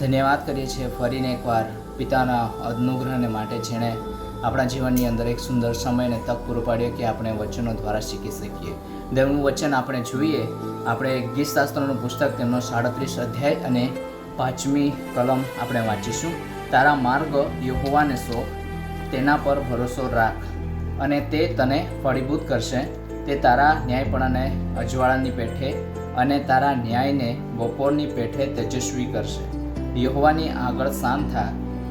ધન્યવાદ કરીએ છીએ ફરીને એકવાર પિતાના અનુગ્રહને માટે, જેણે આપણા જીવનની અંદર એક સુંદર સમયને તક પૂરો પાડ્યો કે આપણે વચનો દ્વારા શીખી શકીએ. દેવનું વચન આપણે જોઈએ. આપણે ગીતશાસ્ત્રનું પુસ્તક, તેમનો સાડત્રીસ અધ્યાય અને પાંચમી કલમ આપણે વાંચીશું. તારા માર્ગ યહોવાને સો, તેના પર ભરોસો રાખ, અને તે તને ફળીભૂત કરશે. તે તારા ન્યાયપણાને અજવાળાની પેઠે અને તારા ન્યાયને બપોરની પેઠે તેજસ્વી કરશે. યહોવાની આગળ શાંત થા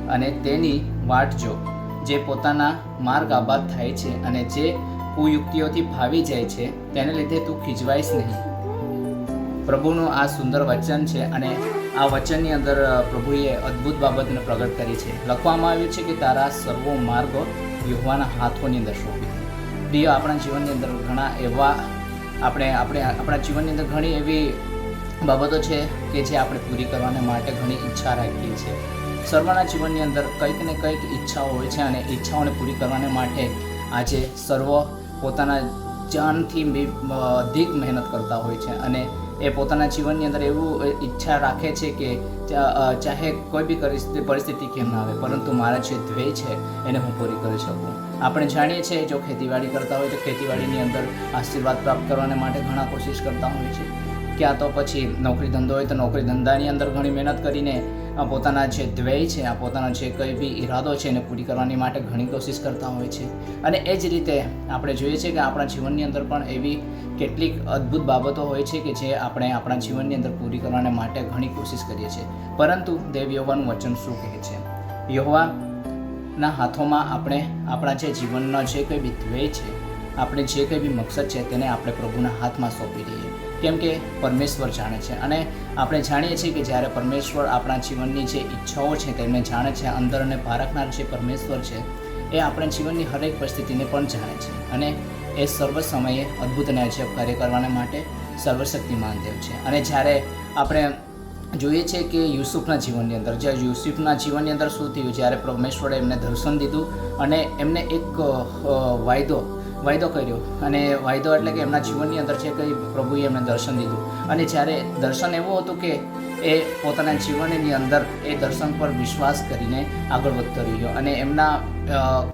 અને તેની વાટ જો, જે પોતાના માર્ગ આબાદ થાય છે અને જે કુયુક્તિઓથી ભાવી જાય છે, તેને લીધે તું ખીજવાઈશ નહીં. પ્રભુનું આ સુંદર વચન છે અને આ વચનની અંદર પ્રભુએ અદ્ભુત બાબતને પ્રગટ કરી છે. લખવામાં આવ્યું છે કે તારા સર્વો માર્ગો યુવાના હાથોની અંદર શોભી. પ્રિય, આપણા જીવનની અંદર ઘણા એવા, આપણે આપણે, આપણા જીવનની અંદર ઘણી એવી બાબતો છે કે જે આપણે પૂરી કરવાને માટે ઘણી ઈચ્છા રાખીએ છીએ. સર્વના જીવનની અંદર કંઈક ને કંઈક ઈચ્છાઓ હોય છે અને ઈચ્છાઓને પૂરી કરવાને માટે આજે સર્વ પોતાના જાનથી અધિક મહેનત કરતા હોય છે અને એ પોતાના જીવનની અંદર એવું ઈચ્છા રાખે છે કે ચાહે કોઈ બી પરિસ્થિતિ કેમ ના આવે, પરંતુ મારા જે ધ્યેય છે એને હું પૂરી કરી શકું. આપણે જાણીએ છીએ જો ખેતીવાડી કરતા હોય તો ખેતીવાડીની અંદર આશીર્વાદ પ્રાપ્ત કરવાને માટે ઘણા કોશિશ કરતા હોય છે. ક્યાં તો પછી નોકરી ધંધો હોય તો નોકરી ધંધાની અંદર ઘણી મહેનત કરીને પોતાના જે ધ્યેય છે, આ પોતાના જે કંઈ બી ઈરાદો છે એને પૂરી કરવાની માટે ઘણી કોશિશ કરતા હોય છે. અને એ જ રીતે આપણે જોઈએ છીએ કે આપણા જીવનની અંદર પણ એવી કેટલીક અદ્ભુત બાબતો હોય છે કે જે આપણે આપણા જીવનની અંદર પૂરી કરવાને માટે ઘણી કોશિશ કરીએ છીએ. પરંતુ દેવ યહોવાનું વચન શું કહે છે? યહોવાના હાથોમાં આપણે, આપણા જે જીવનનો જે કંઈ બી ધ્યેય છે, આપણે જે કંઈ બી મકસદ છે તેને આપણે પ્રભુના હાથમાં સોંપી દઈએ. કેમ કે પરમેશ્વર જાણે છે. અને આપણે જાણીએ છીએ કે જ્યારે પરમેશ્વર આપણા જીવનની જે ઈચ્છાઓ છે તેમને જાણે છે, અંદર અને પારખનાર જે પરમેશ્વર છે, એ આપણા જીવનની હરેક પરિસ્થિતિને પણ જાણે છે. અને એ સર્વ સમયે અદ્ભુત અને અજબ કાર્ય કરવાને માટે સર્વશક્તિમાન દેવ છે. અને જ્યારે આપણે જોઈએ છે કે યુસુફના જીવનની અંદર, જ્યારે યુસુફના જીવનની અંદર શું થયું? જ્યારે પરમેશ્વરે એમને દર્શન દીધું અને એમને એક વાયદો વાયદો કર્યો. અને વાયદો એટલે કે એમના જીવનની અંદર છે કંઈ પ્રભુએ એમને દર્શન દીધું. અને જ્યારે દર્શન એવું હતું કે એ પોતાના જીવનની અંદર એ દર્શન પર વિશ્વાસ કરીને આગળ વધતો રહ્યો. અને એમના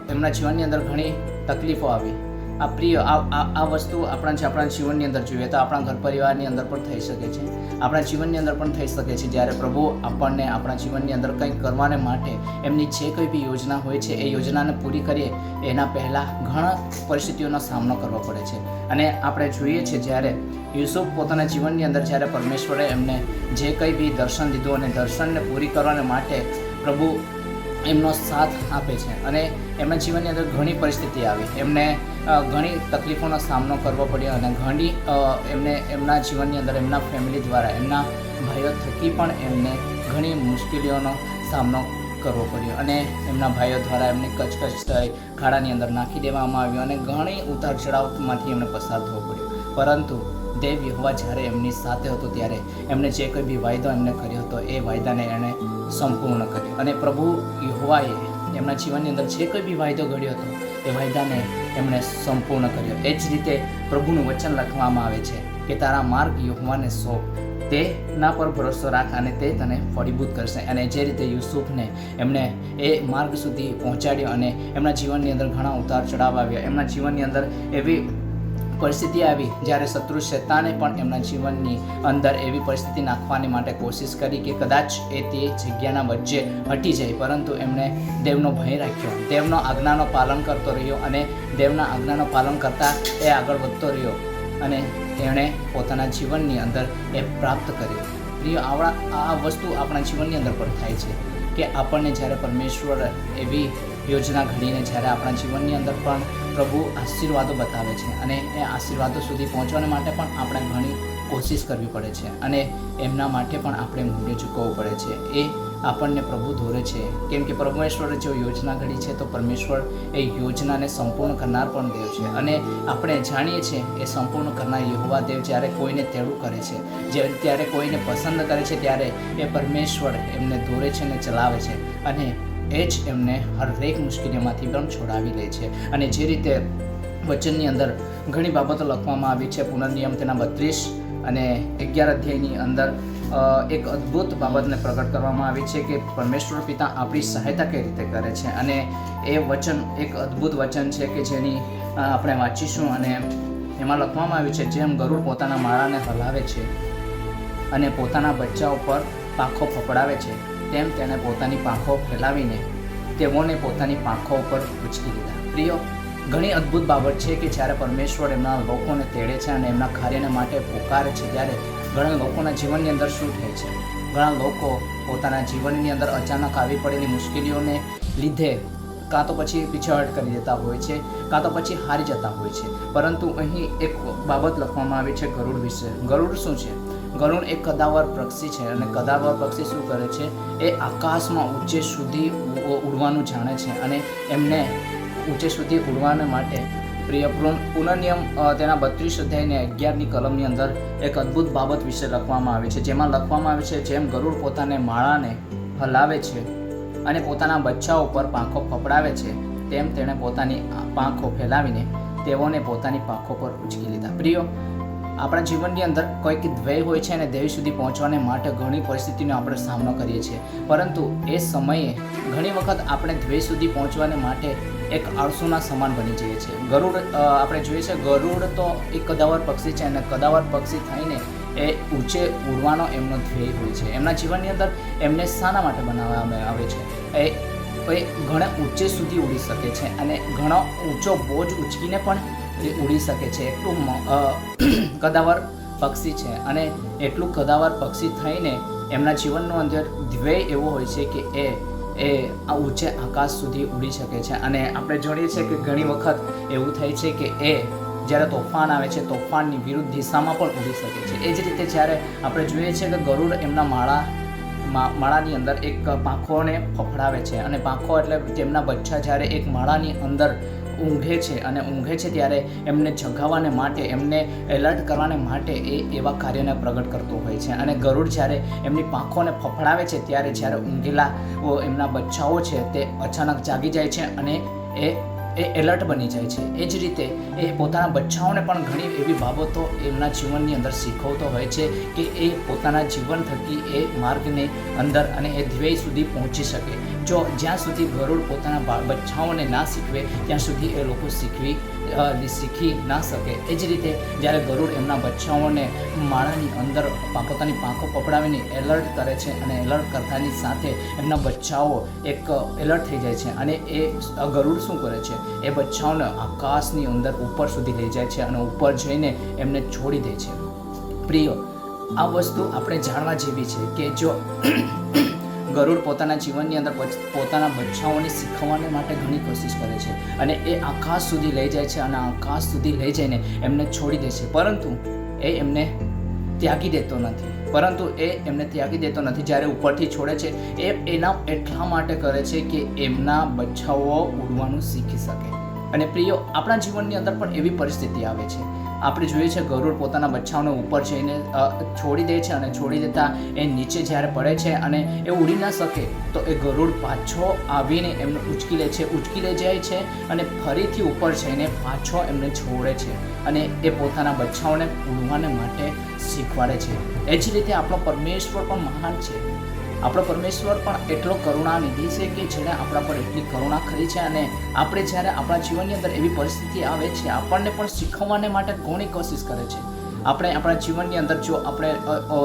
એમના જીવનની અંદર ઘણી તકલીફો આવી. આ પ્રિય, આ વસ્તુ આપણા જે આપણા જીવનની અંદર જોઈએ તો આપણા ઘર પરિવારની અંદર પણ થઈ શકે છે. આપણા જીવનની અંદર પણ થઈ શકે છે. જ્યારે પ્રભુ આપણને આપણા જીવનની અંદર કંઈક કરવાને માટે એમની જે કંઈ બી યોજના હોય છે, એ યોજનાને પૂરી કરીએ, એના પહેલાં ઘણા પરિસ્થિતિઓનો સામનો કરવો પડે છે. અને આપણે જોઈએ છીએ જ્યારે યુસુફ પોતાના જીવનની અંદર જ્યારે પરમેશ્વરે એમને જે કંઈ બી દર્શન દીધું અને દર્શનને પૂરી કરવાને માટે પ્રભુ એમનો સાથ આપે છે. અને એમના જીવનની અંદર ઘણી પરિસ્થિતિ આવી. એમને ઘણી તકલીફોનો સામનો કરવો પડ્યો અને ઘણી એમને એમના જીવનની અંદર એમના ફેમિલી દ્વારા, એમના ભાઈઓ થકી પણ એમને ઘણી મુશ્કેલીઓનો સામનો કરવો પડ્યો અને એમના ભાઈઓ દ્વારા એમને કચકચ થઈ ખાડાની અંદર નાખી દેવામાં આવ્યો અને ઘણી ઉતાર ચઢાવમાંથી એમને પસાર થવું પડ્યું. પરંતુ દેવ યહોવા જ્યારે એમની સાથે હતો ત્યારે એમણે જે કોઈ બી વાયદો એમને કર્યો હતો, એ વાયદાને એણે સંપૂર્ણ કર્યો. અને પ્રભુ યહોવાએ એમના જીવનની અંદર જે કોઈ બી વાયદો ઘડ્યો હતો એ વાયદાને એમણે સંપૂર્ણ કર્યો. એ જ રીતે પ્રભુનું વચન લખવામાં આવે છે કે તારા માર્ગ યહોવાને સોંપ. તેના પર ભરોસો રાખ અને તે તને ફળીભૂત કરશે. અને જે રીતે યુસુફને એમણે એ માર્ગ સુધી પહોંચાડ્યો અને એમના જીવનની અંદર ઘણા ઉતાર ચઢાવ આવ્યા, એમના જીવનની અંદર એવી પરિસ્થિતિ આવી જ્યારે શત્રુ શેતાને પણ એમના જીવનની અંદર એવી પરિસ્થિતિ નાખવાની માટે કોશિશ કરી કે કદાચ એ તે જગ્યાના વચ્ચે હટી જાય. પરંતુ એમણે દેવનો ભય રાખ્યો. દેવનો આજ્ઞાનો પાલન કરતો રહ્યો અને દેવના આજ્ઞાનો પાલન કરતાં એ આગળ વધતો રહ્યો અને એણે પોતાના જીવનની અંદર એ પ્રાપ્ત કર્યું. પ્રિય, આવડા, આ વસ્તુ આપણા જીવનની અંદર પણ થાય છે કે આપણને જ્યારે પરમેશ્વર એવી યોજના ઘડીને જ્યારે આપણા જીવનની અંદર પણ પ્રભુ આશીર્વાદો બતાવે છે અને એ આશીર્વાદો સુધી પહોંચવાને માટે પણ આપણે ઘણી કોશિશ કરવી પડે છે અને એમના માટે પણ આપણે મૂલ્ય ચૂકવવું પડે છે. એ આપણને પ્રભુ દોરે છે. કેમ કે પરમેશ્વરે જો યોજના ઘડી છે તો પરમેશ્વર એ યોજનાને સંપૂર્ણ કરનાર પણ દેવ છે અને આપણે જાણીએ છીએ એ સંપૂર્ણ કરનાર યહોવા દેવ જ્યારે કોઈને તેડું કરે છે, જે ત્યારે કોઈને પસંદ કરે છે ત્યારે એ પરમેશ્વર એમને દોરે છે અને ચલાવે છે અને એ જ એમને હરેક મુશ્કેલીમાંથી પણ છોડાવી લે છે. અને જે રીતે વચનની અંદર ઘણી બાબતો લખવામાં આવી છે, પુનર્નિયમ તેના બત્રીસ અને અગિયાર અધ્યાયની અંદર એક અદ્ભુત બાબતને પ્રગટ કરવામાં આવી છે કે પરમેશ્વર પિતા આપણી સહાયતા કઈ રીતે કરે છે. અને એ વચન એક અદ્ભુત વચન છે કે જેની આપણે વાંચીશું અને એમાં લખવામાં આવ્યું છે, જેમ ગરુડ પોતાના માળાને હલાવે છે અને પોતાના બચ્ચા ઉપર પાંખો ફફડાવે છે. તેમ તેણે પોતાની પાંખો ફેલાવીને તેઓને પોતાની પાંખો ઉપર ઉચકી લીધા પ્રિયો, ઘણી અદ્ભુત બાબત છે કે જ્યારે પરમેશ્વર એમના લોકોને તેડે છે અને એમના કાર્યને માટે પોકારે છે, ત્યારે ઘણા લોકોના જીવનની અંદર શું થાય છે? ઘણા લોકો પોતાના જીવનની અંદર અચાનક આવી પડેલી મુશ્કેલીઓને લીધે કાં તો પછી પીછાહટ કરી દેતા હોય છે, કાં તો પછી હારી જતા હોય છે. પરંતુ અહીં એક બાબત લખવામાં આવી છે ગરુડ વિશે. ગરુડ શું છે? ગરુડ એક કદાવર પક્ષી છે અને કદાવર પક્ષી શું કરે છે? એ આકાશમાં ઊંચે સુધી ઉડવાનું જાણે છે અને એમને ઊંચે સુધી ઉડવાને માટે પ્રિય પુન- પુનર્નિયમ તેના બત્રીસ અધ્યાયને અગિયારની કલમની અંદર એક અદ્ભુત બાબત વિશે લખવામાં આવી છે. જેમાં લખવામાં આવે છે, જેમ ગરુડ પોતાને માળાને હલાવે છે અને પોતાના બચ્ચા ઉપર પાંખો ફફડાવે છે, તેમ તેણે પોતાની પાંખો ફેલાવીને તેઓને પોતાની પાંખો પર ઉચકી લીધા. પ્રિયો આપણા જીવનની અંદર કોઈક ધ્યેય હોય છે અને ધ્યેય સુધી પહોંચવાને માટે ઘણી પરિસ્થિતિનો આપણે સામનો કરીએ છીએ. પરંતુ એ સમયે ઘણી વખત આપણે ધ્યેય સુધી પહોંચવાને માટે એક આળસુના સમાન બની જઈએ છીએ. ગરુડ આપણે જોઈએ છે ગરુડ તો એક કદાવર પક્ષી છે અને કદાવર પક્ષી થઈને એ ઊંચે ઉડવાનો એમનો ધ્યેય હોય છે. એમના જીવનની અંદર એમને શાના માટે બનાવવામાં આવે છે. એ એ ઘણા ઊંચે સુધી ઉડી શકે છે અને ઘણો ઊંચો બોજ ઉચકીને પણ એ ઉડી શકે છે, એટલું કદાવર પક્ષી છે. અને એટલું કદાવર પક્ષી થઈને એમના જીવનનો અંદર ધ્યેય એવો હોય છે કે એ એ આ ઊંચે આકાશ સુધી ઉડી શકે છે. અને આપણે જોઈએ છીએ કે ઘણી વખત એવું થાય છે કે એ જ્યારે તોફાન આવે છે, તોફાનની વિરુદ્ધ દિશામાં પણ ઉડી શકે છે. એ જ રીતે જ્યારે આપણે જોઈએ છીએ કે ગરુડ એમના માળા માળાની અંદર એક પાંખોને ફફડાવે છે. અને પાંખો એટલે તેમના બચ્ચા જ્યારે એક માળાની અંદર ઊંઘે છે અને ઊંઘે છે ત્યારે એમને જગાવવાને માટે, એમને એલર્ટ કરવાને માટે એ એવા કાર્યને પ્રગટ કરતો હોય છે. અને ગરુડ જ્યારે એમની પાંખોને ફફડાવે છે, ત્યારે જ્યારે ઊંઘેલા એમના બચ્ચાઓ છે તે અચાનક જાગી જાય છે અને એ એ એલર્ટ બની જાય છે. એ જ રીતે એ પોતાના બચ્ચાઓને પણ ઘણી એવી બાબતો એમના જીવનની અંદર શીખવતો હોય છે કે એ પોતાના જીવન થકી એ માર્ગને અંદર અને એ ધ્યેય સુધી પહોંચી શકે. જો જ્યાં સુધી ગરુડ પોતાના બચ્ચાઓને ના શીખવે, ત્યાં સુધી એ લોકો શીખવી શીખી ના શકે. એ જ રીતે જ્યારે ગરુડ એમના બચ્ચાઓને માળાની અંદર પોતાની પાંખો પકડાવીને એલર્ટ કરે છે અને એલર્ટ કરતાની સાથે એમના બચ્ચાઓ એક એલર્ટ થઈ જાય છે અને એ ગરુડ શું કરે છે? એ બચ્ચાઓને આકાશની અંદર ઉપર સુધી લઈ જાય છે અને ઉપર જઈને એમને છોડી દે છે. પ્રિય, આ વસ્તુ આપણે જાણવા જેવી છે કે જો ગરુડ પોતાના જીવનની અંદર પોતાના બચ્ચાઓને શીખવવાને માટે ઘણી કોશિશ કરે છે અને એ આકાશ સુધી લઈ જાય છે અને આકાશ સુધી લઈ જઈને એમને છોડી દે છે. પરંતુ એ એમને ત્યાગી દેતો નથી. પરંતુ એ એમને ત્યાગી દેતો નથી. જ્યારે ઉપરથી છોડે છે, એ એના એટલા માટે કરે છે કે એમના બચ્ચાઓ ઉડવાનું શીખી શકે. અને પ્રિયો, આપણા જીવનની અંદર પણ એવી પરિસ્થિતિ આવે છે. આપણે જોઈએ છે ગરુડ પોતાના બચ્ચાઓને ઉપર જઈને એને છોડી દે છે અને છોડી દેતા એ નીચે જ્યારે પડે છે અને એ ઉડી ના શકે, તો એ ગરુડ પાછો આવીને એમને ઉચકી લે છે. ઉચકી લે જાય છે અને ફરીથી ઉપર જઈને પાછો એમને છોડે છે અને એ પોતાના બચ્ચાઓને ઉડવાને માટે શીખવાડે છે. એ જ રીતે આપણો પરમેશ્વર પણ મહાન છે. આપણો પરમેશ્વર પણ એટલો કરુણાનિધિ છે કે જેણે આપણા પર એટલી કરુણા કરી છે અને આપણે જ્યારે આપણા જીવનની અંદર એવી પરિસ્થિતિ આવે છે, આપણને પણ શીખવવાને માટે ઘણી કોશિશ કરે છે. આપણે આપણા જીવનની અંદર જો આપણે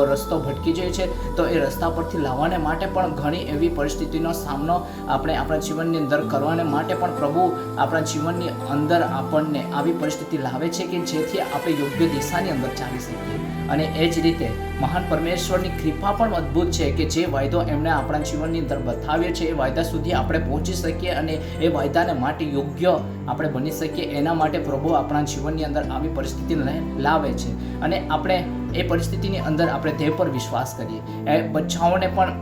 રસ્તો ભટકી જઈએ છે, તો એ રસ્તા પરથી લાવવાને માટે પણ ઘણી એવી પરિસ્થિતિનો સામનો આપણે આપણા જીવનની અંદર કરવાને માટે પણ પ્રભુ આપણા જીવનની અંદર આપણને આવી પરિસ્થિતિ લાવે છે કે જેથી આપણે યોગ્ય દિશાની અંદર ચાલી શકીએ. અને એ જ રીતે મહાન પરમેશ્વરની કૃપા પણ અદ્ભુત છે કે જે વાયદો એમણે આપણા જીવનની અંદર બતાવ્યો છે એ વાયદા સુધી આપણે પહોંચી શકીએ અને એ વાયદાને માટે યોગ્ય આપણે બની શકીએ, એના માટે પ્રભુ આપણા જીવનની અંદર આવી પરિસ્થિતિ લાવે છે. અને આપણે એ પરિસ્થિતિની અંદર આપણે તે પર વિશ્વાસ કરીએ. એ બચ્ચાઓને પણ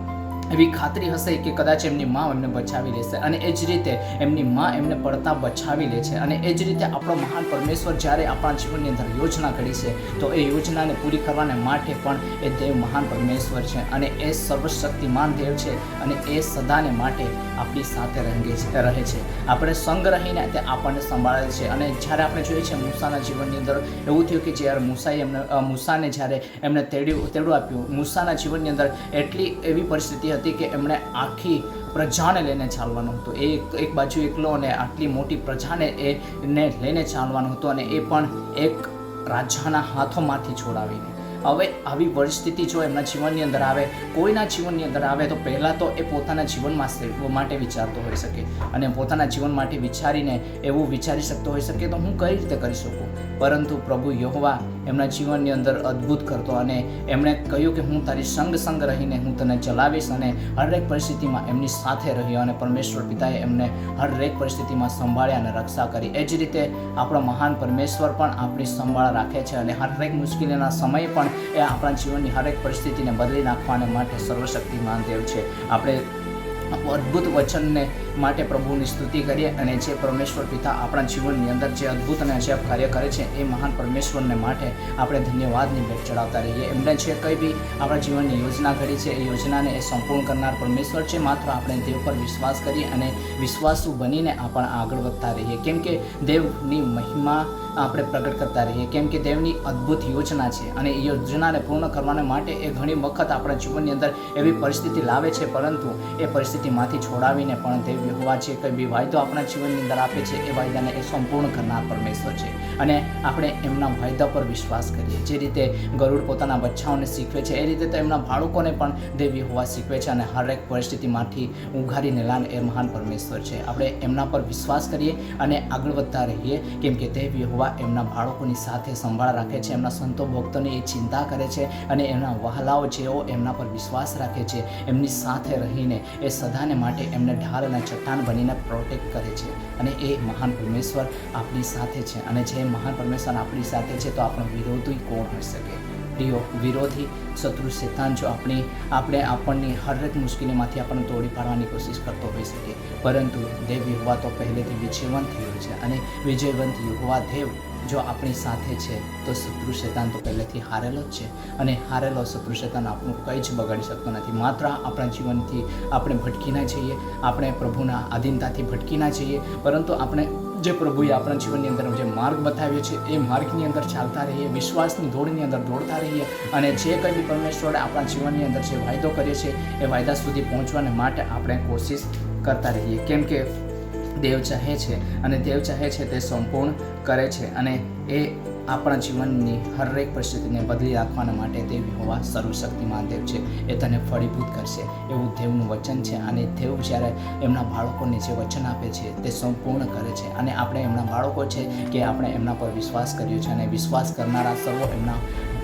એવી ખાતરી હશે કે કદાચ એમની મા એમને બચાવી લેશે. અને એ જ રીતે એમની મા એમને પડતા બચાવી લે છે. અને એ જ રીતે આપણો મહાન પરમેશ્વર જ્યારે આપણા જીવનની અંદર યોજના ઘડી છે, તો એ યોજનાને પૂરી કરવાને માટે પણ એ દેવ મહાન પરમેશ્વર છે. અને એ સર્વશક્તિમાન દેવ છે અને એ સદાને માટે આપણી સાથે રંગે છે, રહે છે. આપણે સંગ રહીને તે આપણને સંભાળે છે. અને જ્યારે આપણે જોઈએ છીએ મૂસાના જીવનની અંદર, એવું થયું કે જ્યારે મૂસાએ એમને મૂસાને જ્યારે એમને તેડ્યું, તેડું આપ્યું, મૂસાના જીવનની અંદર એટલી એવી પરિસ્થિતિ હતી કે એમણે આખી પ્રજાને લઈને ચાલવાનું હતું. એ એક બાજુ એકલો અને આટલી મોટી પ્રજાને એને લઈને ચાલવાનું હતું અને એ પણ એક રાજાના હાથોમાંથી છોડાવીને. હવે આવી પરિસ્થિતિ જો એમના જીવનની અંદર આવે, કોઈના જીવનની અંદર આવે, તો પહેલાં તો એ પોતાના જીવનમાં માટે વિચારતો હોઈ શકે અને પોતાના જીવન માટે વિચારીને એવું વિચારી શકતો હોઈ શકે, તો હું કઈ રીતે કરી શકું? પરંતુ પ્રભુ યહોવા એમના જીવનની અંદર અદ્ભુત કરતો અને એમણે કહ્યું કે હું તારી સંગ સંગ રહીને હું તને ચલાવીશ અને હરેક પરિસ્થિતિમાં એમની સાથે રહ્યો અને પરમેશ્વર પિતાએ એમને હરેક પરિસ્થિતિમાં સંભાળ્યા અને રક્ષા કરી. એ જ રીતે આપણો મહાન પરમેશ્વર પણ આપણી સંભાળ રાખે છે અને હરેક મુશ્કેલીના સમયે પણ એ આપણા જીવનની હરેક પરિસ્થિતિને બદલી નાખવાને માટે સર્વશક્તિમાન દેવ છે. આપણે અદ્ભુત વચનને માટે પ્રભુની સ્તુતિ કરીએ અને જે પરમેશ્વર પિતા આપણા જીવનની અંદર જે અદ્ભુત અને અજબ કાર્ય કરે છે, એ મહાન પરમેશ્વરને માટે આપણે ધન્યવાદની ભેટ ચડાવતા રહીએ. એમને જે કંઈ બી આપણા જીવનની યોજના ઘડી છે, એ યોજનાને એ સંપૂર્ણ કરનાર પરમેશ્વર છે. માત્ર આપણે દેવ પર વિશ્વાસ કરીએ અને વિશ્વાસુ બનીને આપણે આગળ વધતા રહીએ. કેમ કે દેવની મહિમા આપણે પ્રગટ કરતા રહીએ. કેમ કે દેવની અદ્ભુત યોજના છે અને એ યોજનાને પૂર્ણ કરવાને માટે એ ઘણી વખત આપણા જીવનની અંદર એવી પરિસ્થિતિ લાવે છે, પરંતુ એ પરિસ્થિતિમાંથી છોડાવીને પણ દેવ યહોવા છે, કંઈ બી વાયદો આપણા જીવનની અંદર આપે છે, એ વાયદાને એ સંપૂર્ણ કરનાર પરમેશ્વર છે. અને આપણે એમના વાયદા પર વિશ્વાસ કરીએ. જે રીતે ગરુડ પોતાના બચ્ચાઓને શીખવે છે, એ રીતે તો એમના બાળકોને પણ દેવ યહોવા શીખવે છે અને હરેક પરિસ્થિતિમાંથી ઉઘારીને લાન એ મહાન પરમેશ્વર છે. આપણે એમના પર વિશ્વાસ કરીએ અને આગળ વધતા રહીએ, કેમ કે દેવ યહોવા એમના બાળકોની સાથે સંભાળ રાખે છે, એમના સંતો ભક્તોની એ ચિંતા કરે છે અને એમના વહાલાઓ જેઓ એમના પર વિશ્વાસ રાખે છે, એમની સાથે રહીને એ સદાને માટે એમને ઢાલ અને ચટ્ટાન બનીને પ્રોટેક્ટ કરે છે અને એ મહાન પરમેશ્વર આપણી સાથે છે. અને જે મહાન પરમેશ્વર આપણી સાથે છે તો આપણો વિરોધી કોણ હોઈ શકે? પ્રિયો વિરોધી શત્રુ શેતાન જો આપણે આપણે આપણને હરેક મુશ્કેલીમાંથી આપણને તોડી પાડવાની કોશિશ કરતો હોઈ શકે. પરંતુ દેવ યુવા તો પહેલેથી વિજયવંત થયો છે અને વિજયવંત યુવા દેવ જો આપણી સાથે છે, તો શત્રુ શેતાન તો પહેલેથી હારેલો જ છે. અને હારેલો શત્રુ શેતાન આપણું કંઈ જ બગાડી શકતો નથી. માત્ર આપણા જીવનથી આપણે ભટકી ના જઈએ, આપણે પ્રભુના આધીનતાથી ભટકી ના જઈએ. પરંતુ આપણે જે પ્રભુએ આપણા જીવનની અંદર જે માર્ગ બતાવ્યો છે, એ માર્ગની અંદર ચાલતા રહીએ, વિશ્વાસની દોડની અંદર દોડતા રહીએ. અને જે કંઈ બી પરમેશ્વરે આપણા જીવનની અંદર જે વાયદો કર્યો છે, એ વાયદા સુધી પહોંચવાને માટે આપણે કોશિશ કરતા રહીએ. કેમ કે દેવ ચાહે છે અને દેવ ચાહે છે તે સંપૂર્ણ કરે છે અને એ આપણા જીવનની હરેક પરિસ્થિતિને બદલી રાખવાના માટે દેવ હોવા સર્વશક્તિમાન દેવ છે. એ તને ફળીભૂત કરશે. એવું દેવનું વચન છે અને દેવ જ્યારે એમના બાળકોને જે વચન આપે છે તે સંપૂર્ણ કરે છે અને આપણે એમના બાળકો છે કે આપણે એમના પર વિશ્વાસ કર્યો છે અને વિશ્વાસ કરનારા સર્વો એમના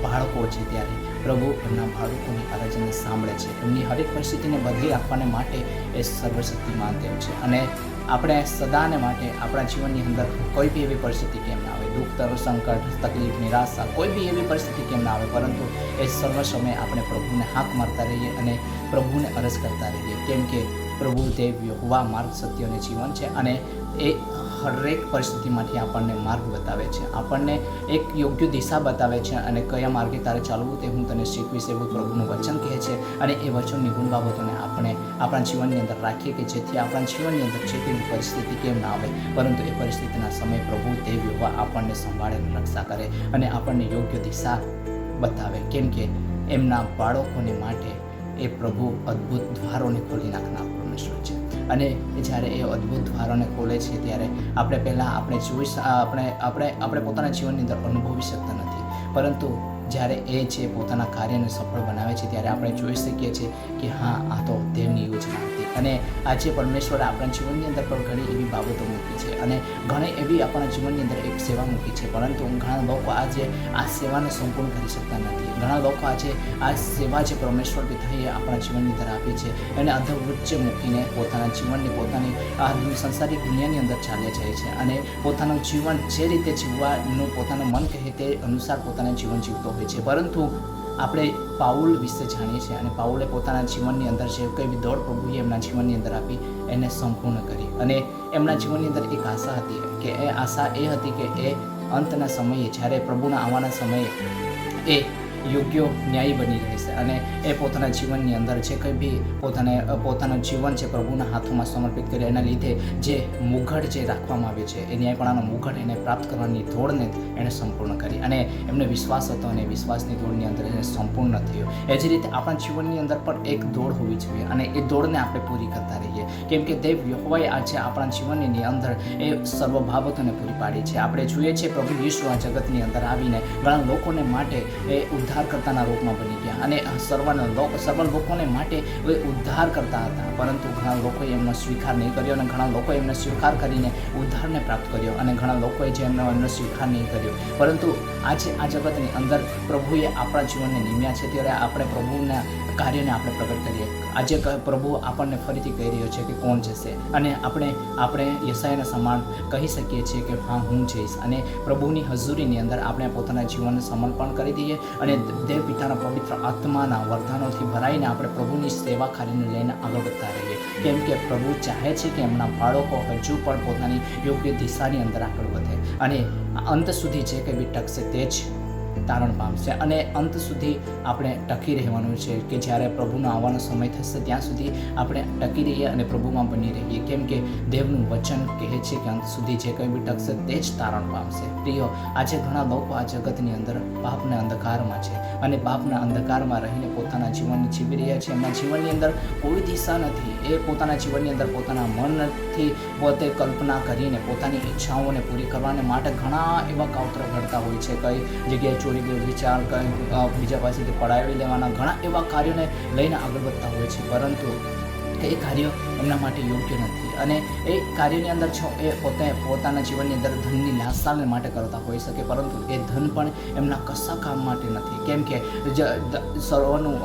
બાળકો છે ત્યારે પ્રભુ એમના બાળકોની અરજને સાંભળે છે. એમની હરેક પરિસ્થિતિને બદલી રાખવાને માટે એ સર્વશક્તિમાન દેવ છે અને આપણે સદાને માટે આપણા જીવનની અંદર કોઈ બી એવી પરિસ્થિતિ કેમ ના આવે, દુઃખ તર સંકટ, તકલીફ, નિરાશા, કોઈ બી એવી પરિસ્થિતિ કેમ ના આવે, પરંતુ એ સર્વ સમયે આપણે પ્રભુને હાથ મારતા રહીએ અને પ્રભુને અરજ કરતા રહીએ. કેમ કે પ્રભુ દેવ યહોવા માર્ગ સત્ય અને જીવન છે અને એ હરેક પરિસ્થિતિમાંથી આપણને માર્ગ બતાવે છે. આપણને એક યોગ્ય દિશા બતાવે છે અને કયા માર્ગે તારે ચાલવું તે હું તને શીખવીશ એવું પ્રભુનું વચન કહે છે અને એ વચનની ગુણ બાબતોને આપણે આપણા જીવનની અંદર રાખીએ કે જેથી આપણા જીવનની અંદર જે તેની પરિસ્થિતિ કેમ ના આવે પરંતુ એ પરિસ્થિતિના સમયે પ્રભુ તે યુવા આપણને સંભાળે અને રક્ષા કરે અને આપણને યોગ્ય દિશા બતાવે. કેમ કે એમના બાળકોને માટે એ પ્રભુ અદ્ભુત દ્વારોને ખોલી નાખનાર પરમેશ્વર છે. અને જ્યારે એ અદ્ભુત દ્વારોને ખોલે છે ત્યારે આપણે પહેલાં આપણે જોઈ આપણે આપણે આપણે પોતાના જીવનની અંદર અનુભવી શકતા નથી. પરંતુ જ્યારે એ જે પોતાના કાર્યને સફળ બનાવે છે ત્યારે આપણે જોઈ શકીએ છીએ કે હા, આ તો દેવની યોજના અને આજે પરમેશ્વરે આપણા જીવનની અંદર પણ ઘણી એવી બાબતો મૂકી છે અને ઘણી એવી આપણા જીવનની અંદર એક સેવા મૂકી છે. પરંતુ ઘણા લોકો આજે આ સેવાને સંપૂર્ણ કરી શકતા નથી. ઘણા લોકો આજે આ સેવા જે પરમેશ્વર પિતાએ આપણા જીવનની અંદર આપી છે એને અધવૃચ્ચે મૂકીને પોતાના જીવનની પોતાની આ સંસારિક દુનિયાની અંદર ચાલ્યા જાય છે અને પોતાનું જીવન જે રીતે જીવવાનું, પોતાનું મન કહે તે અનુસાર પોતાનું જીવન જીવતો હોય છે. પરંતુ આપણે પાઉલ વિશે જાણીએ છીએ અને પાઉલે પોતાના જીવનની અંદર જે કંઈ દોડ પ્રભુએ એમના જીવનની અંદર આપી, એને સંપૂર્ણ કરી. અને એમના જીવનની અંદર એક આશા હતી કે એ આશા એ હતી કે એ અંતના સમયે, જ્યારે પ્રભુના આવવાના સમયે એ યોગ્ય ન્યાયી બની રહેશે અને એ પોતાના જીવનની અંદર જે કંઈ બી પોતાને, પોતાનું જીવન છે પ્રભુના હાથોમાં સમર્પિત કરે એના લીધે જે મુઘડ જે રાખવામાં આવ્યો છે, એ ન્યાયપણાનો મુઘડ એને પ્રાપ્ત કરવાની ધોળને એણે સંપૂર્ણ કરી અને એમને વિશ્વાસ હતો અને વિશ્વાસની ધોળની અંદર એને સંપૂર્ણ થયો. એ જ રીતે આપણા જીવનની અંદર પણ એક દોડ હોવી જોઈએ અને એ દોડને આપણે પૂરી કરતા રહીએ. કેમ કે દેવ યહોવાએ આજે આપણા જીવનની અંદર એ સર્વ બાબતોને પૂરી પાડી છે. આપણે જોઈએ છીએ પ્રભુ ઈશ્વર જગતની અંદર આવીને ઘણા લોકોને માટે એ ઉદ્ધારકર્તાના રૂપમાં બની ગયા અને સર્વના લોકો સર્વ લોકોને માટે એ ઉદ્ધાર કરતા હતા. પરંતુ ઘણા લોકોએ એમનો સ્વીકાર નહીં કર્યો અને ઘણા લોકોએ એમનો સ્વીકાર કરીને ઉદ્ધારને પ્રાપ્ત કર્યો અને ઘણા લોકોએ જે એમનો એમનો સ્વીકાર નહીં કર્યો. પરંતુ આજે આ જગતની અંદર પ્રભુએ આપણા જીવનને નિમ્યા છે. ત્યારે આપણે પ્રભુના કાર્યને આપણે પ્રગટ કરીએ. આજે પ્રભુ આપણને ફરીથી કહી રહ્યો છે કે કોણ જશે અને આપણે આપણે યશાયના સમાન કહી શકીએ છીએ કે હા, હું જઈશ. અને પ્રભુની હજુરીની અંદર આપણે પોતાના જીવનને સમર્પણ કરી દઈએ અને દેવ પિતાના પવિત્ર આત્માના વરદાનોથી ભરાઈને આપણે પ્રભુની સેવા કાર્યને લઈને આગળ વધતા રહીએ. કેમ કે પ્રભુ ચાહે છે કે એમના બાળકો હજુ પણ પોતાની યોગ્ય દિશાની અંદર આગળ વધે. અને અંત સુધી જે કંઈ બી ટકશે તે જ તારણ પામશે. અને અંત સુધી આપણે ટકી રહેવાનું છે કે જ્યારે પ્રભુનો આવવાનો સમય થશે, ત્યાં સુધી આપણે ટકી રહીએ અને પ્રભુમાં બની રહીએ. કેમ કે દેવનું વચન કહે છે કે અંત સુધી જે કંઈ બી ટકશે, તે જ તારણ પામશે. પ્રિયો, આજે ઘણા લોકો આ જગતની અંદર પાપના અંધકારમાં છે અને પાપના અંધકારમાં રહીને પોતાના જીવનને જીવી રહ્યા છે. એમના જીવનની અંદર કોઈ દિશા નથી. એ પોતાના જીવનની અંદર પોતાના મનથી પોતે કલ્પના કરીને પોતાની ઈચ્છાઓને પૂરી કરવાને માટે ઘણા એવા કાવતર ઘડતા હોય છે. કઈ જગ્યાએ ચોરી વિચાર કઈ બીજા પાસેથી પડાવી લેવાના ઘણા એવા કાર્યોને લઈને આગળ વધતા હોય છે. પરંતુ એ કાર્ય એમના માટે યોગ્ય નથી. અને એ કાર્યની અંદર છો, એ પોતે પોતાના જીવનની અંદર ધનની લાસાને માટે કરતા હોઈ શકે, પરંતુ એ ધન પણ એમના કશા કામ માટે નથી. કેમ કે સર્વનું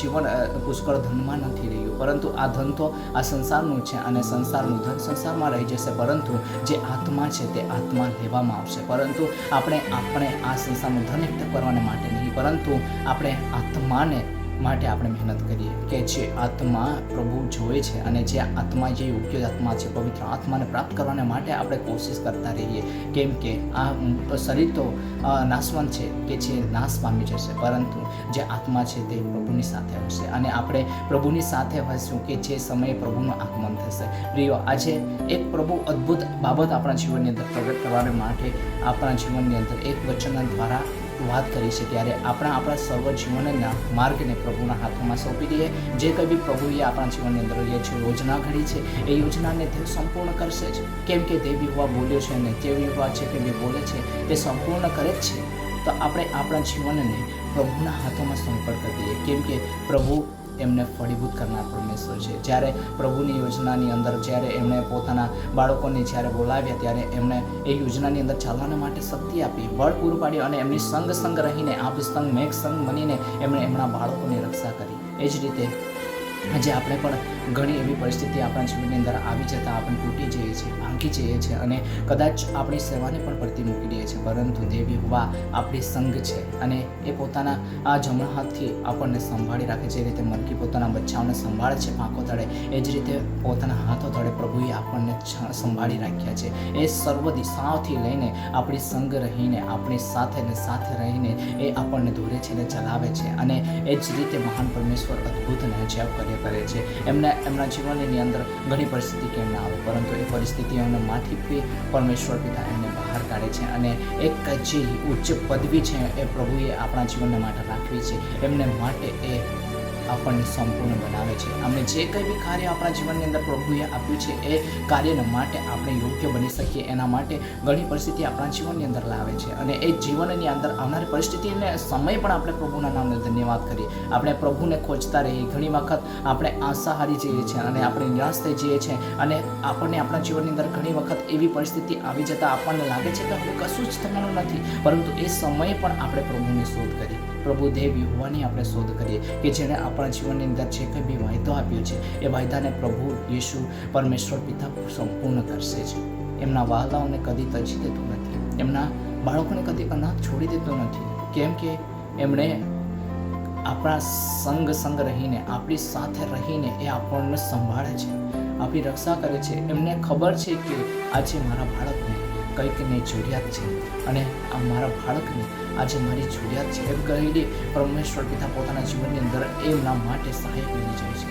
જીવન પુષ્કળ ધનમાં નથી રહ્યું. પરંતુ આ ધન તો આ સંસારનું છે અને સંસારનું ધન સંસારમાં રહી જશે, પરંતુ જે આત્મા છે તે આત્મા લેવામાં આવશે. પરંતુ આપણે આપણે આ સંસારનું ધન એકઠું કરવાને માટે નહીં, પરંતુ આપણે આત્માને માટે આપણે મહેનત કરીએ કે જે આત્મા પ્રભુ જોવે છે અને જે આત્મા જે યોગ્ય આત્મા છે, પવિત્ર આત્માને પ્રાપ્ત કરવાને માટે આપણે કોશિશ કરતા રહીએ. કેમ કે આ શરીર તો નાશવાન છે કે જે નાશ પામી જશે. પરંતુ જે આત્મા છે તે પ્રભુની સાથે હશે અને આપણે પ્રભુની સાથે હશું કે જે સમયે પ્રભુનું આગમન થશે. પ્રિયો, આજે એક પ્રભુ અદ્ભુત બાબત આપણા જીવનની અંદર પ્રગટ કરવાને માટે આપણા જીવનની અંદર એક વચન દ્વારા વાત કરી છે ત્યારે આપણા આપણા સર્વ જીવનના માર્ગને પ્રભુના હાથોમાં સોંપી દઈએ. જે કંઈ બી પ્રભુએ આપણા જીવનની અંદર જે છે, યોજના ઘડી છે, એ યોજનાને તે સંપૂર્ણ કરશે જ. કેમ કે દેવ વિવાહ બોલ્યો છે અને જે વિવાહ છે કે બે બોલે છે, તે સંપૂર્ણ કરે જ છે. તો આપણે આપણા જીવનને પ્રભુના હાથોમાં સંપર્ક કરી દઈએ. કેમ કે પ્રભુ એમને ફળીભૂત કરનાર પરમેશ્વર છે. જ્યારે પ્રભુની યોજનાની અંદર જ્યારે એમણે પોતાના બાળકોને જ્યારે બોલાવ્યા ત્યારે એમણે એ યોજનાની અંદર ચાલવાના માટે શક્તિ આપી, બળ પૂરું પાડ્યું અને એમની સંગ સંગ રહીને, આપ સંગ, મેઘ સંગ બનીને એમણે એમના બાળકોની રક્ષા કરી. એ જ રીતે આજે આપણે પણ ઘણી એવી પરિસ્થિતિ આપણા જીવનની અંદર આવી જતાં આપણે તૂટી જઈએ છીએ, ભાંગી જઈએ છીએ અને કદાચ આપણી સેવાને પણ પડતી મૂકી દઈએ છીએ. પરંતુ દેવી હોવા આપણી સંઘ છે અને એ પોતાના આ જમણા હાથથી આપણને સંભાળી રાખે છે. જે રીતે મરકી પોતાના બચ્ચાઓને સંભાળે છે પાંખો તળે, એ જ રીતે પોતાના હાથો તળે પ્રભુએ આપણને સંભાળી રાખ્યા છે. એ સર્વ દિશાઓથી લઈને આપણી સંઘ રહીને, આપણી સાથે ને સાથે રહીને એ આપણને દોરે છે ને ચલાવે છે અને એ જ રીતે મહાન પરમેશ્વર અદ્ભુત અને કાર્ય કરે છે. એમને એમના જીવનની અંદર ઘણી પરિસ્થિતિ કેમ ના આવે, પરંતુ એ પરિસ્થિતિઓને માથી બી પરમેશ્વર પિતા એમને બહાર કાઢે છે અને એક જે ઉચ્ચ પદવી છે એ પ્રભુએ આપણા જીવનને માટે રાખવી છે. એમને માટે એ આપણને સંપૂર્ણ બનાવે છે. અમને જે કંઈ બી કાર્ય આપણા જીવનની અંદર પ્રભુએ આપ્યું છે, એ કાર્યને માટે આપણે યોગ્ય બની શકીએ. એના માટે ઘણી પરિસ્થિતિ આપણા જીવનની અંદર લાવે છે અને એ જીવનની અંદર આવનારી પરિસ્થિતિને સમય પણ આપણે પ્રભુના નામને ધન્યવાદ કરીએ. આપણે પ્રભુને ખોજતા રહીએ. ઘણી વખત આપણે આશા હારી જઈએ છીએ અને આપણે નિરાશ થઈ જઈએ છીએ અને આપણને આપણા જીવનની અંદર ઘણી વખત એવી પરિસ્થિતિ આવી જતાં આપણને લાગે છે કે હવે કશું જ થવાનું નથી, પરંતુ એ સમયે પણ આપણે પ્રભુની શોધ કરી પ્રભુ દેવ યુવાની આપણે શોધ કરીએ કે જેણે આપણા જીવનની અંદર જે કંઈ બી વાયદો આપ્યો છે, એ વાયદાને પ્રભુ યેશુ પરમેશ્વર પિતા સંપૂર્ણ કરશે છે. એમના વાલાઓને કદી તજી દેતો નથી. એમના બાળકોને કદી અનાથ છોડી દેતો નથી. કેમ કે એમણે આપણા સંગ સંગ રહીને, આપણી સાથે રહીને એ આપણને સંભાળે છે. આપણી રક્ષા કરે છે. એમને ખબર છે કે આજે મારા બાળકને કંઈક ને જરૂરિયાત છે અને આ મારા બાળકને આજે મારી જરૂરિયાત છે એમ કહીને પરમેશ્વર પિતા પોતાના જીવનની અંદર એમના માટે સહાયક બની જાય છે.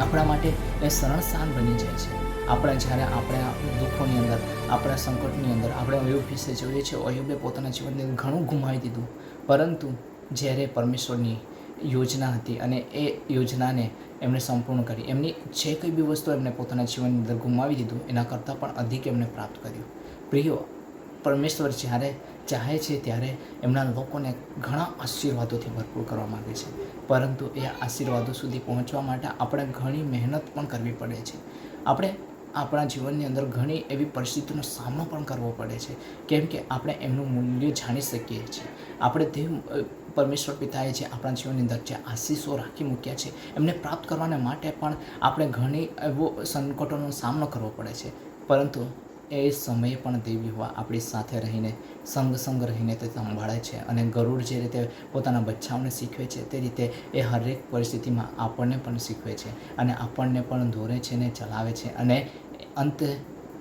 આપણા માટે એ સરળ સ્થાન બની જાય છે. આપણે જ્યારે આપણે દુઃખોની અંદર, આપણા સંકટની અંદર, આપણે અયુબ વિશે જોઈએ છીએ અયુબે પોતાના જીવનની ઘણું ગુમાવી દીધું. પરંતુ જ્યારે પરમેશ્વરની યોજના હતી અને એ યોજનાને એમણે સંપૂર્ણ કરી, એમની જે કંઈ બી વસ્તુ એમણે પોતાના જીવનની અંદર ગુમાવી દીધું, એના કરતાં પણ અધિક એમને પ્રાપ્ત કર્યું. પ્રિયો, પરમેશ્વર જ્યારે ચાહે છે ત્યારે એમના લોકોને ઘણા આશીર્વાદોથી ભરપૂર કરવા માગે છે. પરંતુ એ આશીર્વાદો સુધી પહોંચવા માટે આપણે ઘણી મહેનત પણ કરવી પડે છે. આપણે આપણા જીવનની અંદર ઘણી એવી પરિસ્થિતિનો સામનો પણ કરવો પડે છે. કેમ કે આપણે એમનું મૂલ્ય જાણી શકીએ છીએ. આપણે તે પરમેશ્વર પિતાએ જે આપણા જીવનની અંદર જે આશીષો રાખી મૂક્યા છે, એમને પ્રાપ્ત કરવાને માટે પણ આપણે ઘણી એવો સંકટોનો સામનો કરવો પડે છે. પરંતુ એ સમયે પણ દેવી હોવા આપણી સાથે રહીને, સંગ સંગ રહીને તે સંભાળે છે અને ગરુડ જે રીતે પોતાના બચ્ચાઓને શીખવે છે, તે રીતે એ હરેક પરિસ્થિતિમાં આપણને પણ શીખવે છે અને આપણને પણ દોરે છે ને ચલાવે છે અને અંતે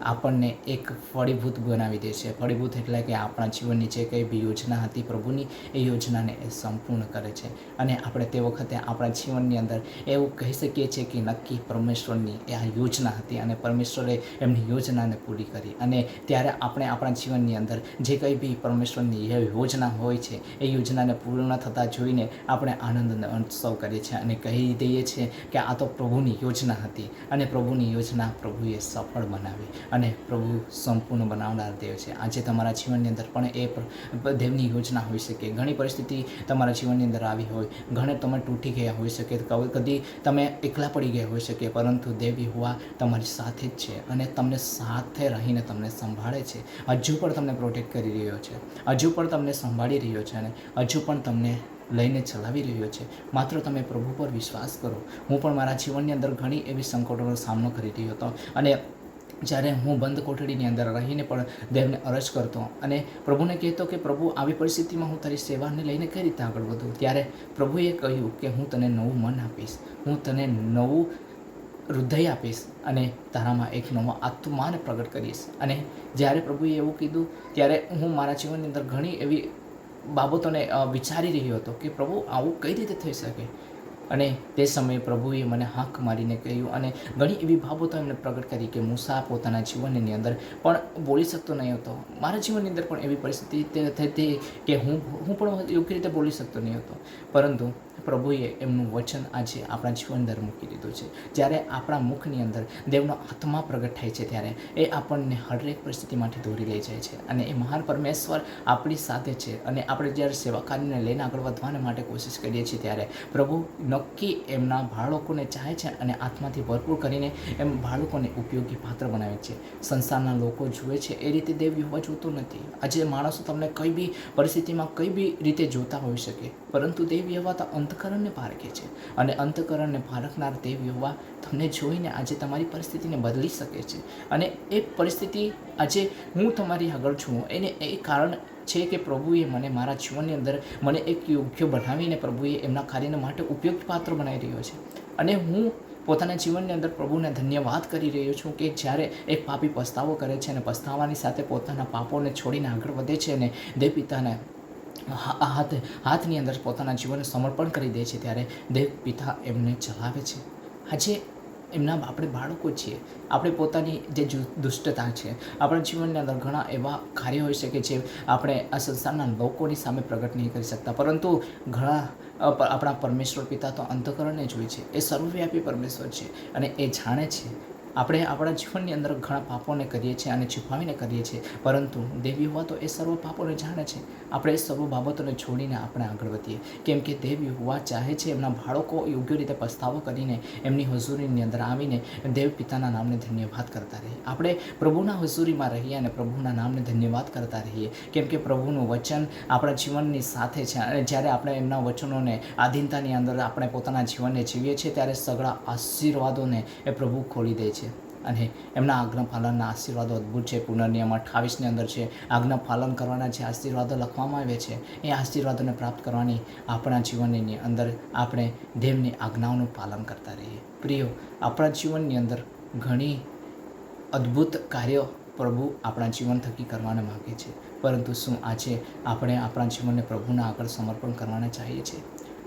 આપણને એક ફળીભૂત બનાવી દે છે. ફળીભૂત એટલે કે આપણા જીવનની જે કંઈ બી યોજના હતી પ્રભુની, એ યોજનાને એ સંપૂર્ણ કરે છે. અને આપણે તે વખતે આપણા જીવનની અંદર એવું કહી શકીએ છીએ કે નક્કી પરમેશ્વરની એ આ યોજના હતી અને પરમેશ્વરે એમની યોજનાને પૂરી કરી. અને ત્યારે આપણે આપણા જીવનની અંદર જે કંઈ બી પરમેશ્વરની એ યોજના હોય છે, એ યોજનાને પૂર્ણ થતાં જોઈને આપણે આનંદનો ઉત્સવ કરીએ છીએ અને કહી દઈએ છીએ કે આ તો પ્રભુની યોજના હતી અને પ્રભુની યોજના પ્રભુએ સફળ બનાવી. અને પ્રભુ સંપૂર્ણ બનાવનાર દેવ છે. આજે તમારા જીવનની અંદર પણ એ દેવની યોજના હોઈ શકે. ઘણી પરિસ્થિતિ તમારા જીવનની અંદર આવી હોય. ઘણે તમે તૂટી ગયા હોઈ શકે. કદી તમે એકલા પડી ગયા હોઈ શકે, પરંતુ દેવી હોવા તમારી સાથે જ છે અને તમને સાથે રહીને તમને સંભાળે છે. હજુ પણ તમને પ્રોટેક્ટ કરી રહ્યો છે. હજુ પણ તમને સંભાળી રહ્યો છે અને હજુ પણ તમને લઈને ચલાવી રહ્યો છે. માત્ર તમે પ્રભુ પર વિશ્વાસ કરો. હું પણ મારા જીવનની અંદર ઘણી એવી સંકટોનો સામનો કરી રહ્યો હતો અને જ્યારે હું બંધ કોઠડીની અંદર રહીને પણ દેવને અરજ કરતો અને પ્રભુને કહેતો કે, પ્રભુ, આવી પરિસ્થિતિમાં હું તારી સેવાને લઈને કઈ રીતે આગળ વધું? ત્યારે પ્રભુએ કહ્યું કે, હું તને નવું મન આપીશ. હું તને નવું હૃદય આપીશ અને તારામાં એક નવો આત્માને પ્રગટ કરીશ. અને જ્યારે પ્રભુએ એવું કીધું, ત્યારે હું મારા જીવનની અંદર ઘણી એવી બાબતોને વિચારી રહ્યો હતો કે, પ્રભુ, આવું કઈ રીતે થઈ શકે? અને તે સમયે પ્રભુએ મને હાંક મારીને કહ્યું અને ઘણી એવી બાબતો એમણે પ્રગટ કરી કે મૂસા પોતાના જીવનની અંદર પણ બોલી શકતો નહીં હતો. મારા જીવનની અંદર પણ એવી પરિસ્થિતિ થઈ કે હું હું પણ યોગ્ય રીતે બોલી શકતો નહીં હતો. પરંતુ પ્રભુએ એમનું વચન આજે આપણા જીવન અંદર મૂકી દીધું છે. જ્યારે આપણા મુખની અંદર દેવનો આત્મા પ્રગટ થાય છે ત્યારે એ આપણને હરેક પરિસ્થિતિમાંથી દોરી લઈ જાય છે અને એ મહાન પરમેશ્વર આપણી સાથે છે અને આપણે જ્યારે સેવા કાર્યને લઈને આગળ વધવાને માટે કોશિશ કરીએ છીએ ત્યારે પ્રભુ નક્કી એમના બાળકોને ચાહે છે અને આત્માથી ભરપૂર કરીને એમ બાળકોને ઉપયોગી પાત્ર બનાવે છે. સંસારના લોકો જુએ છે, એ રીતે દેવ યુવા જોતો નથી. આજે માણસો તમને કઈ બી પરિસ્થિતિમાં કઈ બી રીતે જોતા હોઈ શકે, પરંતુ દેવ યુવા તો અંતકરણને પારખે છે. અને અંતકરણને પારખનાર દેવ યુવા તમને જોઈને આજે તમારી પરિસ્થિતિને બદલી શકે છે. અને એ પરિસ્થિતિ આજે હું તમારી આગળ છું, એને એ કારણ છે કે પ્રભુએ મને મારા જીવનની અંદર મને એક યોગ્ય બનાવીને પ્રભુએ એમના કાર્યને માટે ઉપયોગ પાત્ર બનાવી રહ્યો છે. અને હું પોતાના જીવનની અંદર પ્રભુને ધન્યવાદ કરી રહ્યો છું કે જ્યારે એક પાપી પસ્તાવો કરે છે અને પસ્તાવાની સાથે પોતાના પાપોને છોડીને આગળ વધે છે અને દેવ પિતાને હાથ, હાથની અંદર પોતાના જીવનને સમર્પણ કરી દે છે, ત્યારે દેવ પિતા એમને ચલાવે છે. આજે એમના આપણે બાળકો છીએ. આપણે પોતાની જે દુષ્ટતા છે, આપણા જીવનની અંદર ઘણા એવા કાર્યો હોઈ શકે જે આપણે આ સંસારના લોકોની સામે પ્રગટ નહીં કરી શકતા. પરંતુ ઘણા આપણા પરમેશ્વર પિતા તો અંતકરણને જોઈ છે. એ સર્વવ્યાપી પરમેશ્વર છે અને એ જાણે છે આપણે આપણા જીવનની અંદર ઘણા પાપોને કરીએ છીએ અને છુપાવીને કરીએ છીએ. પરંતુ દેવી હોવા તો એ સર્વ પાપોને જાણે છે. આપણે સર્વ બાબતોને છોડીને આપણે આગળ વધીએ. કેમ કે દેવી હોવા ચાહે છે એમના બાળકો યોગ્ય રીતે પસ્તાવો કરીને એમની હજુરીની અંદર આવીને દેવ પિતાના નામને ધન્યવાદ કરતા રહીએ આપણે પ્રભુના હજુરીમાં રહીએ અને પ્રભુના નામને ધન્યવાદ કરતા રહીએ. કેમ કે પ્રભુનું વચન આપણા જીવનની સાથે છે અને જ્યારે આપણે એમના વચનોને આધીનતાની અંદર આપણે પોતાના જીવનને જીવીએ છીએ, ત્યારે સગળા આશીર્વાદોને એ પ્રભુ ખોલી દે છે. અને એમના આજ્ઞા પાલનના આશીર્વાદો અદ્ભુત છે. પુનર્નિયમ અઠ્ઠાવીસની અંદર છે. આજ્ઞા પાલન કરવાના જે આશીર્વાદો લખવામાં આવે છે, એ આશીર્વાદોને પ્રાપ્ત કરવાની આપણા જીવનની અંદર આપણે દેવની આજ્ઞાઓનું પાલન કરતા રહીએ. પ્રિયો, આપણા જીવનની અંદર ઘણી અદ્ભુત કાર્યો પ્રભુ આપણા જીવન થકી કરવાને માગે છે. પરંતુ શું આજે આપણે આપણા જીવનને પ્રભુના આગળ સમર્પણ કરવાના ચાહીએ છીએ?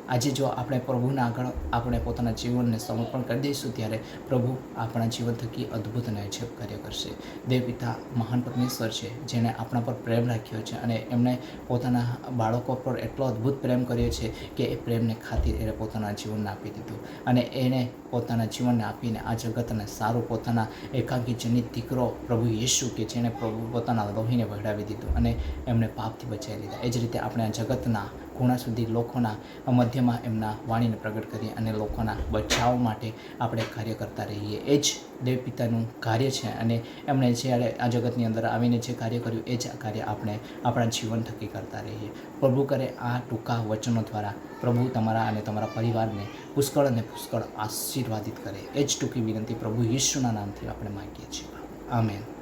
આજે જો આપણે પ્રભુના આગળ આપણે પોતાના જીવનને સમર્પણ કરી દઈશું, ત્યારે પ્રભુ આપણા જીવન થકી અદ્ભુત અને કાર્ય કરશે. દેવ પિતા મહાન પરમેશ્વર છે, જેણે આપણા પર પ્રેમ રાખ્યો છે અને એમણે પોતાના બાળકો પર એટલો અદ્ભુત પ્રેમ કર્યો છે કે એ પ્રેમને ખાतिर એણે પોતાના જીવનને આપી દીધું. અને એણે પોતાના જીવનને આપીને આ જગતને સારું પોતાના એકાંકી જનિત દીકરો પ્રભુ યેશુ કે જેણે પ્રભુ પોતાના લોહીને વહેડાવી દીધું અને એમને પાપથી બચાવી લીધા. એ જ રીતે આપણે આ જગતના ખૂણા સુધી લોકોના મધ્યમાં એમના વાણીને પ્રગટ કરીએ અને લોકોના બચાવ માટે આપણે કાર્ય કરતા રહીએ. એ જ દેવપિતાનું કાર્ય છે અને એમણે જ્યારે આ જગતની અંદર આવીને જે કાર્ય કર્યું, એ જ કાર્ય આપણે આપણા જીવન થકી કરતા રહીએ. પ્રભુ કરે આ ટૂંકા વચનો દ્વારા પ્રભુ તમારા અને તમારા પરિવારને પુષ્કળ અને પુષ્કળ આશીર્વાદિત કરે. એ જ ટૂંકી વિનંતી પ્રભુ ઈશ્વરના નામથી આપણે માગીએ છીએ. આમેન.